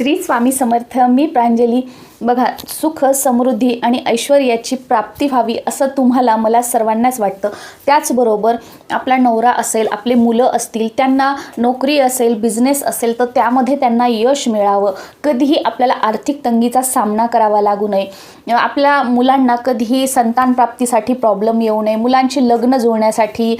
श्री स्वामी समर्थ मी प्रांजली बघा सुख समृद्धी आणि ऐश्वर्याची प्राप्ती व्हावी असं तुम्हाला मला सर्वांनाच वाटतं. त्याचबरोबर आपला नवरा असेल आपले मुलं असतील त्यांना नोकरी असेल बिझनेस असेल तर त्यामध्ये त्यांना यश मिळावं. कधीही आपल्याला आर्थिक तंगीचा सामना करावा लागू नये. आपल्या मुलांना कधीही संतान प्राप्तीसाठी प्रॉब्लेम येऊ नये. मुलांची लग्न जुळण्यासाठी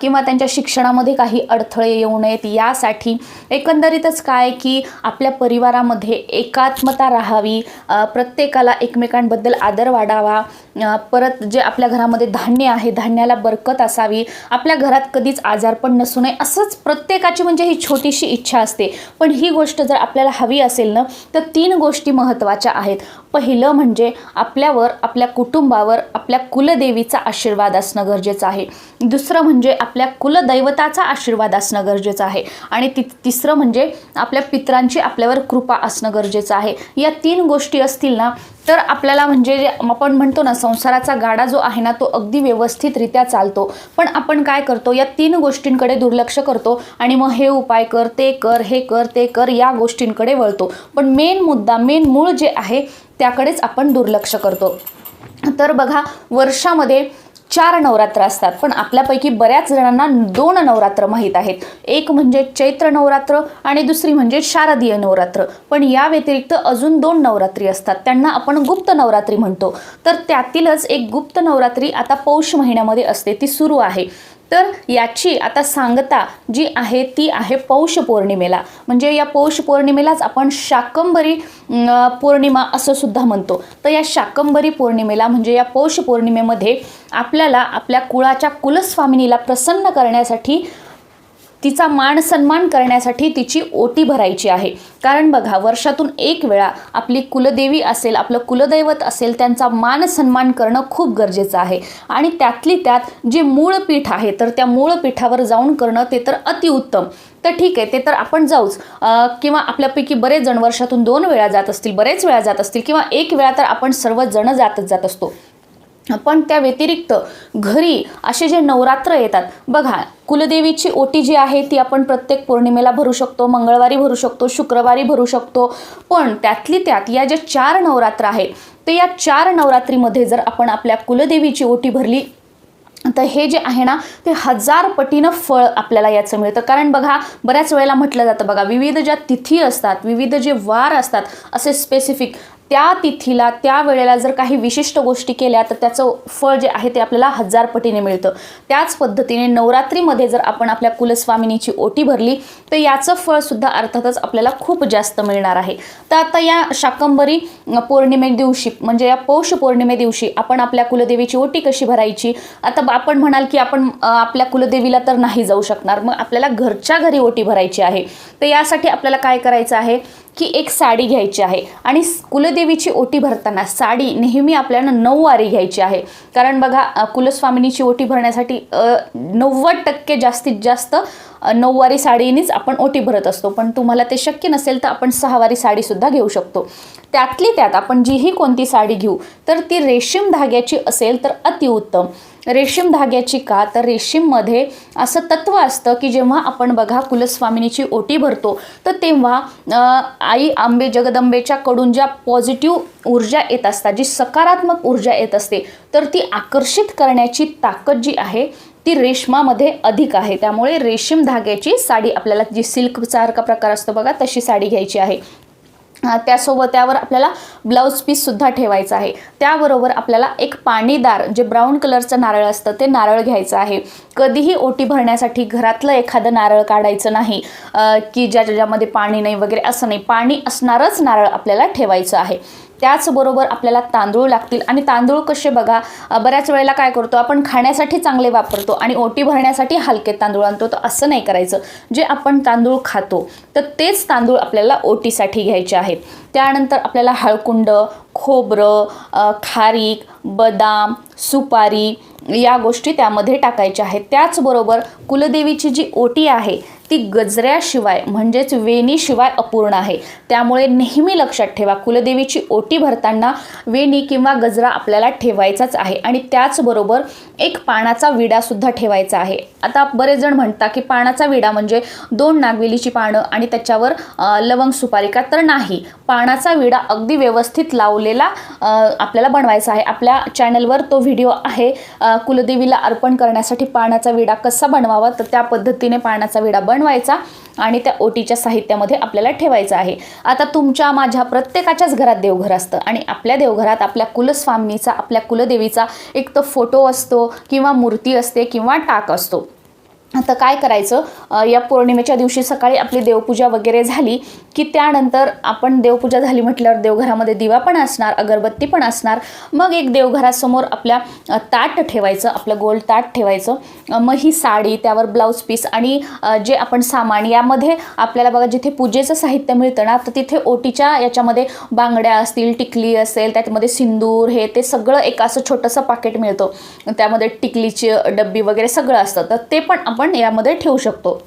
किंवा त्यांच्या शिक्षणामध्ये काही अडथळे येऊ नयेत यासाठी एकंदरीतच काय की आपल्या परिवारामध्ये एकात्मता राहावी प्रत्येकाला एकमेकांबद्दल आदर वाढावा. परत जे आपल्या घरामध्ये धान्य आहे धान्याला बरकत असावी. आपल्या घरात कधीच आजारपण नसू नये असंच प्रत्येकाची म्हणजे ही छोटीशी इच्छा असते. पण ही गोष्ट जर आपल्याला हवी असेल ना तर तीन गोष्टी महत्त्वाच्या आहेत. पहिलं म्हणजे आपल्यावर आपल्या कुटुंबावर आपल्या कुलदेवीचा आशीर्वाद असणं गरजेचं आहे. दुसरं म्हणजे आपल्या कुलदैवताचा आशीर्वाद असणं गरजेचं आहे. आणि ति तिसरं म्हणजे आपल्या पित्रांची आपल्यावर कृपा असणं गरजेचं आहे. या तीन गोष्टी असतील ना तर आपल्याला म्हणजे जे आपण म्हणतो ना संसाराचा गाडा जो आहे ना तो अगदी व्यवस्थितरित्या चालतो. पण आपण काय करतो या तीन गोष्टींकडे दुर्लक्ष करतो आणि मग हे उपाय कर ते कर हे कर ते कर या गोष्टींकडे वळतो. पण मेन मुद्दा मेन मूळ जे आहे त्याकडेच आपण दुर्लक्ष करतो. तर बघा वर्षामध्ये चार नवरात्र असतात पण आपल्यापैकी बऱ्याच जणांना दोन नवरात्र माहीत आहेत. एक म्हणजे चैत्र नवरात्र आणि दुसरी म्हणजे शारदीय नवरात्र. पण या व्यतिरिक्त अजून दोन नवरात्री असतात. त्यांना आपण गुप्त नवरात्री म्हणतो. तर त्यातीलच एक गुप्त नवरात्री आता पौष महिन्यामध्ये असते ती सुरू आहे. तर याची आता सांगता जी आहे ती आहे पौष पौर्णिमेला. म्हणजे या पौष पौर्णिमेलाच आपण शाकंबरी पौर्णिमा असं सुद्धा म्हणतो. तर या शाकंबरी पौर्णिमेला म्हणजे या पौष पौर्णिमेमध्ये आपल्याला आपल्या कुळाच्या कुलस्वामिनीला प्रसन्न करण्यासाठी तिचा मान सन्मान करण्यासाठी तिची ओटी भरायची आहे. कारण बघा वर्षातून एक वेळा आपली कुलदेवी असेल आपलं कुलदैवत असेल त्यांचा मान सन्मान करणं खूप गरजेचं आहे. आणि त्यातली त्यात जे मूळ पीठ आहे तर त्या मूळ पीठावर जाऊन करणं ते तर अतिउत्तम तर ठीक आहे ते तर आपण जाऊच. किंवा आपल्यापैकी बरेच जण वर्षातून दोन वेळा जात असतील बरेच वेळा जात असतील किंवा एक वेळा तर आपण सर्वजण जातच जात असतो. पण त्या व्यतिरिक्त घरी असे जे नवरात्र येतात बघा कुलदेवीची ओटी जी आहे ती आपण प्रत्येक पौर्णिमेला भरू शकतो मंगळवारी भरू शकतो शुक्रवारी भरू शकतो पण त्यातली त्यात या ज्या चार नवरात्र आहेत तर या चार नवरात्रीमध्ये जर आपण आपल्या कुलदेवीची ओटी भरली तर हे जे आहे ना ते हजार पटीनं फळ आपल्याला याचं मिळतं. कारण बघा बऱ्याच वेळेला म्हटलं जातं बघा विविध ज्या तिथी असतात विविध जे वार असतात असे स्पेसिफिक त्या तिथीला त्या वेळेला जर काही विशिष्ट गोष्टी केल्या तर त्याचं फळ जे आहे ते आपल्याला हजार पटीने मिळतं. त्याच पद्धतीने नवरात्रीमध्ये जर आपण आपल्या कुलस्वामिनीची ओटी भरली तर याचं फळसुद्धा अर्थातच आपल्याला खूप जास्त मिळणार आहे. तर आता या शाकंबरी पौर्णिमे दिवशी म्हणजे या पौष पौर्णिमे दिवशी आपण आपल्या कुलदेवीची ओटी कशी भरायची? आता आपण म्हणाल की आपण आपल्या कुलदेवीला तर नाही जाऊ शकणार. मग आपल्याला घरच्या घरी ओटी भरायची आहे. तर यासाठी आपल्याला काय करायचं आहे? की एक साडी घ्यायची आहे. आणि कुलदेवीची ओटी भरताना साडी नेहमी आपल्याला नऊवारी घ्यायची आहे. कारण बघा कुलस्वामिनीची ओटी भरण्यासाठी नव्वद टक्के जास्तीत जास्त नऊवारी साडीनेच आपण ओटी भरत असतो. पण तुम्हाला ते शक्य नसेल तर आपण सहावारी साडीसुद्धा घेऊ शकतो. त्यातली त्यात आपण जीही कोणती साडी घेऊ तर ती रेशीम धाग्याची असेल तर अतिउत्तम. रेशीम धाग्याची का? तर रेशीममध्ये असं तत्व असतं की जेव्हा आपण बघा कुलस्वामिनीची ओटी भरतो तर तेव्हा आई आंबे जगदंबेच्या कडून ज्या पॉझिटिव्ह ऊर्जा येत असतात जी सकारात्मक ऊर्जा येत असते तर ती आकर्षित करण्याची ताकद जी आहे ती रेशमामध्ये अधिक आहे. त्यामुळे रेशीम धाग्याची साडी आपल्याला जी सिल्कसारखा प्रकार असतो बघा तशी साडी घ्यायची आहे. त्यासोबत त्यावर आपल्याला ब्लाऊज पीससुद्धा ठेवायचा आहे. त्याबरोबर आपल्याला एक पाणीदार जे ब्राऊन कलरचं नारळ असतं ते नारळ घ्यायचं आहे. कधीही ओटी भरण्यासाठी घरातलं एखादं नारळ काढायचं नाही की ज्या ज्याच्यामध्ये पाणी नाही वगैरे असं नाही. पाणी असणारच नारळ आपल्याला ठेवायचं आहे. त्याचबरोबर आपल्याला तांदूळ लागतील. आणि तांदूळ कसे बघा बऱ्याच वेळेला काय करतो आपण खाण्यासाठी चांगले वापरतो आणि ओटी भरण्यासाठी हलके तांदूळ आणतो. तर असं नाही करायचं. जे आपण तांदूळ खातो तर तेच तांदूळ आपल्याला ओटीसाठी घ्यायचे आहेत. त्यानंतर आपल्याला हळकुंड खोबरं खारीक बदाम सुपारी या गोष्टी त्यामध्ये टाकायच्या आहेत. त्याचबरोबर कुलदेवीची जी ओटी आहे ती गजऱ्याशिवाय म्हणजेच वेणीशिवाय अपूर्ण आहे. त्यामुळे नेहमी लक्षात ठेवा कुलदेवीची ओटी भरताना वेणी किंवा गजरा आपल्याला ठेवायचाच आहे आणि त्याचबरोबर एक पानाचा विडासुद्धा ठेवायचा आहे. आता बरेच जण म्हणतात की पानाचा विडा म्हणजे दोन नागवेलीची पानं आणि त्याच्यावर लवंग सुपारिका तर नाही. पानाचा विडा अगदी व्यवस्थित लावलेला आपल्याला बनवायचा आहे. आपल्या चॅनलवर तो व्हिडिओ आहे कुलदेवीला अर्पण करण्यासाठी पानाचा विडा कसा बनवावा तर त्या पद्धतीने पानाचा विडा बनवायचा आणि त्या ओटीच्या साहित्यामध्ये आपल्याला ठेवायचं आहे. आता तुमच्या माझ्या प्रत्येकाच्याच घरात देवघर असतं आणि आपल्या देवघरात आपल्या कुलस्वामिनीचा आपल्या कुलदेवीचा एक तर फोटो असतो किंवा मूर्ती असते किंवा टाक असतो. आता काय करायचं? या पौर्णिमेच्या दिवशी सकाळी आपली देवपूजा वगैरे झाली की त्यानंतर आपण देवपूजा झाली म्हटल्यावर देवघरामध्ये दिवा पण असणार अगरबत्ती पण असणार. मग एक देवघरासमोर आपल्या ताट ठेवायचं आपलं गोल ताट ठेवायचं. मग ही साडी त्यावर ब्लाऊज पीस आणि जे आपण सामान यामध्ये आपल्याला बघा जिथे पूजेचं साहित्य मिळतं ना तर तिथे ओटीच्या याच्यामध्ये बांगड्या असतील टिकली असेल त्यामध्ये सिंदूर हे ते सगळं एक असं छोटंसं पाकिट मिळतं. त्यामध्ये टिकलीची डब्बी वगैरे सगळं असतं. तर ते पण आपण आपण यामध्ये ठेवू शकतो.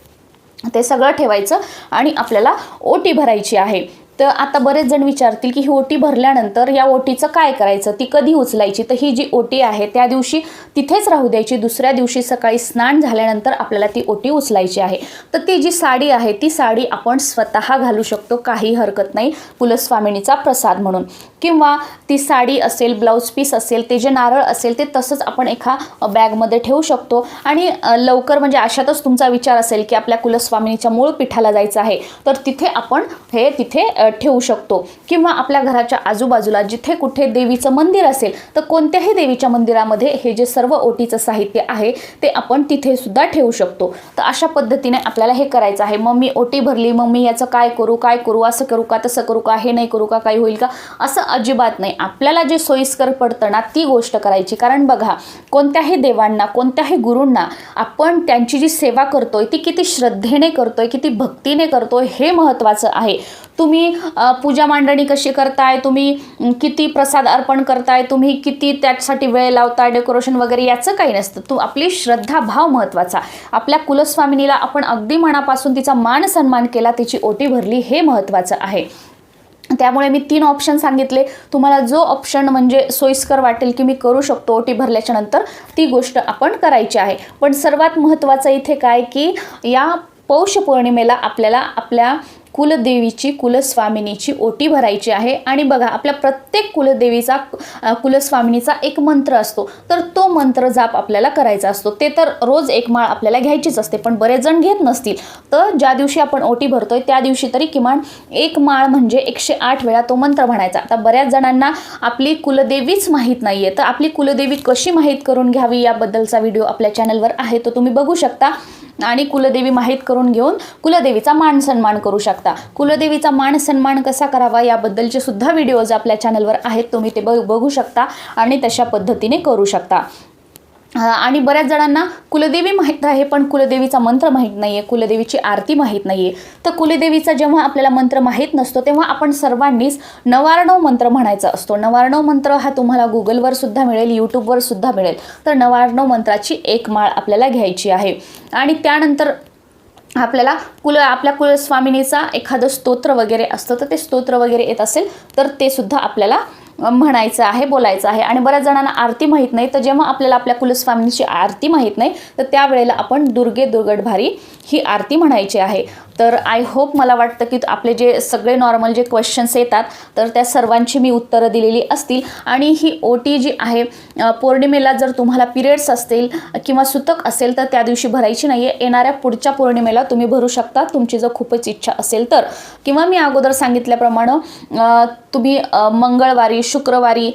ते सगळं ठेवायचं आणि आपल्याला ओटी भरायची आहे. तर आता बरेच जण विचारतील की ही ओटी भरल्यानंतर या ओटीचं काय करायचं? ती कधी उचलायची? तर ही जी ओटी आहे त्या दिवशी तिथेच राहू द्यायची. दुसऱ्या दिवशी सकाळी स्नान झाल्यानंतर आपल्याला ती ओटी उचलायची आहे. तर ती जी साडी आहे ती साडी आपण स्वतः घालू शकतो. काही हरकत नाही. कुलस्वामिनीचा प्रसाद म्हणून. किंवा ती साडी असेल ब्लाऊज पीस असेल ते जे नारळ असेल ते तसंच आपण एका बॅगमध्ये ठेवू शकतो. आणि लवकर म्हणजे अशातच तुमचा विचार असेल की आपल्या कुलस्वामिनीच्या मूळ पीठाला जायचं आहे. तर तिथे आपण हे तिथे ठेवू शकतो. किंवा आपल्या घराच्या आजूबाजूला जिथे कुठे देवीचं मंदिर असेल तर कोणत्याही देवीच्या मंदिरामध्ये हे जे सर्व ओटीचं साहित्य आहे ते आपण तिथे सुद्धा ठेवू शकतो. तर अशा पद्धतीने आपल्याला हे करायचं आहे. मग मी ओटी भरली मग मी याचं काय करू काय करू असं करू का तसं करू का हे नाही करू का काही होईल का असं अजिबात नाही. आपल्याला जे सोयीस्कर पडतं ना ती गोष्ट करायची. कारण बघा कोणत्याही देवांना कोणत्याही गुरूंना आपण त्यांची जी सेवा करतोय ती किती श्रद्धेने करतोय किती भक्तीने करतोय हे महत्त्वाचं आहे. तुम्ही पूजा मांडणी कशी करताय? तुम्ही किती प्रसाद अर्पण करताय? तुम्ही किती त्यासाठी वेळ लावताय? डेकोरेशन वगैरे याचं काही नसतं. तू आपली श्रद्धा भाव महत्त्वाचा आपल्या कुलस्वामिनीला आपण अगदी मनापासून तिचा मान सन्मान केला तिची ओटी भरली हे महत्त्वाचं आहे. त्यामुळे मी तीन ऑप्शन सांगितले. तुम्हाला जो ऑप्शन म्हणजे सोयीस्कर वाटेल की मी करू शकतो ओटी भरल्याच्या नंतर ती गोष्ट आपण करायची आहे. पण सर्वात महत्त्वाचं इथे काय की या पौष पौर्णिमेला आपल्याला आपल्या कुलदेवीची कुलस्वामिनीची ओटी भरायची आहे. आणि बघा आपल्या प्रत्येक कुलदेवीचा कुलस्वामिनीचा एक मंत्र असतो. तर तो मंत्र जाप आपल्याला करायचा असतो. ते तर रोज एक माळ आपल्याला घ्यायचीच असते पण बरेच जण घेत नसतील. तर ज्या दिवशी आपण ओटी भरतोय त्या दिवशी तरी किमान एक माळ म्हणजे एकशे आठ वेळा तो मंत्र म्हणायचा. आता बऱ्याच जणांना आपली कुलदेवीच माहीत नाही आहे तर आपली कुलदेवी कशी माहीत करून घ्यावी याबद्दलचा व्हिडिओ आपल्या चॅनलवर आहे तो तुम्ही बघू शकता. आणि कुलदेवी माहीत करून घेऊन कुलदेवीचा मान सन्मान करू शकता. कुलदेवीचा मान सन्मान कसा करावा याबद्दलचे सुद्धा व्हिडिओज आपल्या चॅनलवर आहेत तुम्ही ते बघ बघू शकता आणि तशा पद्धतीने करू शकता. आणि बऱ्याच जणांना कुलदेवी माहीत आहे पण कुलदेवीचा मंत्र माहीत नाही आहे कुलदेवीची आरती माहीत नाही आहे तर कुलदेवीचा जेव्हा आपल्याला मंत्र माहीत नसतो तेव्हा आपण सर्वांनीच नवारणव मंत्र म्हणायचा असतो. नवारणव मंत्र हा तुम्हाला गुगलवर सुद्धा मिळेल यूट्यूबवर सुद्धा मिळेल. तर नवारणव मंत्राची एक माळ आपल्याला घ्यायची आहे. आणि त्यानंतर आपल्याला कुल आपल्या कुलस्वामिनीचा एखादं स्तोत्र वगैरे असतं तर ते स्तोत्र वगैरे येत असेल तर ते सुद्धा आपल्याला म्हणायचं आहे बोलायचं आहे. आणि बऱ्याच जणांना आरती माहीत नाही. तर जेव्हा आपल्याला आपल्या कुलस्वामिनीची आरती माहीत नाही तर त्यावेळेला आपण दुर्गे दुर्गट भारी ही आरती म्हणायची आहे. तर आय होप मला वाटतं की आपले जे सगळे नॉर्मल जे क्वेश्चन्स येतात तर त्या सर्वांची मी उत्तरं दिलेली असतील. आणि ही ओटी जी आहे पौर्णिमेला जर तुम्हाला पिरियड्स असतील किंवा सुतक असेल तर त्या दिवशी भरायची नाही आहे येणाऱ्या पुढच्या पौर्णिमेला तुम्ही भरू शकता. तुमची जर खूपच इच्छा असेल तर. किंवा मी अगोदर सांगितल्याप्रमाणे तुम्ही मंगळवारी शुक्रवारी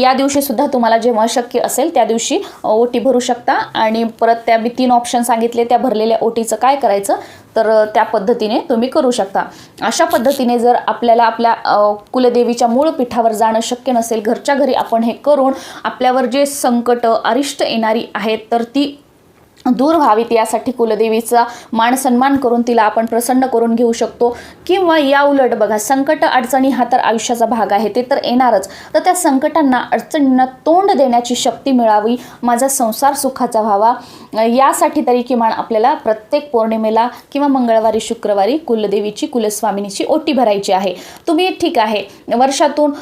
या दिवशीसुद्धा तुम्हाला जेव्हा शक्य असेल त्या दिवशी ओटी भरू शकता. आणि परत त्या मी तीन ऑप्शन सांगितले. त्या भरलेल्या ओटीचं काय करायचं? तर त्या पद्धतीने तुम्ही करू शकता. अशा पद्धतीने जर आपल्याला आपल्या कुलदेवीच्या मूळ पीठावर जाणं शक्य नसेल घरच्या घरी आपण हे करून आपल्यावर जे संकट अरिष्ट येणारी आहेत तर ती दूर व्हावीत यासाठी कुलदेवीचा मान सन्मान करून तिला आपण प्रसन्न करून घेऊ शकतो. किंवा या उलट बघा संकट अडचणी हा तर आयुष्याचा भाग आहे ते तर येणारच. तर त्या संकटांना अडचणींना तोंड देण्याची शक्ती मिळावी माझा संसार सुखाचा व्हावा. यासाठी तरी किमान आपल्याला प्रत्येक पौर्णिमेला किंवा मंगळवारी शुक्रवारी कुलदेवीची कुलस्वामिनीची ओटी भरायची आहे. तुम्ही ठीक आहे वर्षातून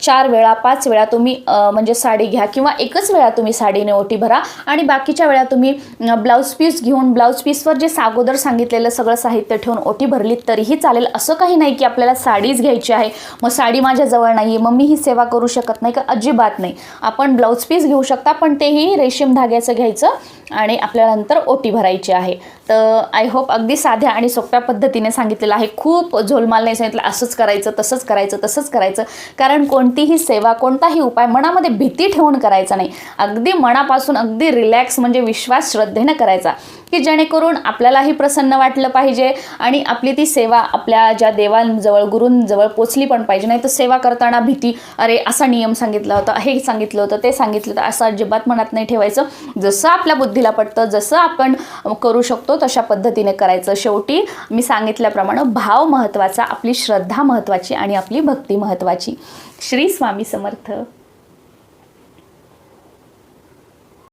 चार वेळा पाच वेळा तुम्ही म्हणजे साडी घ्या किंवा एकच वेळा तुम्ही साडीने ओटी भरा आणि बाकीच्या वेळा तुम्ही ब्लाऊज पीस घेऊन ब्लाऊज पीसवर जे सागोदर सांगितलेलं सगळं साहित्य ठेवून ओटी भरली तरीही चालेल. असं काही नाही की आपल्याला साडीच घ्यायची आहे. मग साडी माझ्याजवळ नाही मग मी ही सेवा करू शकत नाही का? अजिबात नाही. आपण ब्लाऊज पीस घेऊ शकता पण तेही रेशीम धाग्याचं घ्यायचं आणि आपल्याला नंतर ओटी भरायची आहे. तर uh, आय होप अगदी साध्या आणि सोप्या पद्धतीने सांगितलेलं आहे. खूप झोलमाल नाही सांगितलं असंच करायचं तसंच करायचं तसंच करायचं. कारण कोणतीही सेवा कोणताही उपाय मनामध्ये भीती ठेवून करायचा नाही. अगदी मनापासून अगदी रिलॅक्स म्हणजे विश्वास श्रद्धेनं करायचा. की जेणेकरून आपल्यालाही प्रसन्न वाटलं पाहिजे आणि आपली ती सेवा आपल्या ज्या देवांजवळ गुरूंजवळ पोचली पण पाहिजे. नाही तर सेवा करताना भीती अरे असा नियम सांगितला होता हे सांगितलं होतं ते सांगितलं होतं असं अजिबात मनात नाही ठेवायचं. जसं आपल्या बुद्धीला पडतं जसं आपण करू शकतो तशा पद्धतीने करायचं. शेवटी मी सांगितल्याप्रमाणे भाव महत्त्वाचा आपली श्रद्धा महत्त्वाची आणि आपली भक्ती महत्त्वाची. श्री स्वामी समर्थ.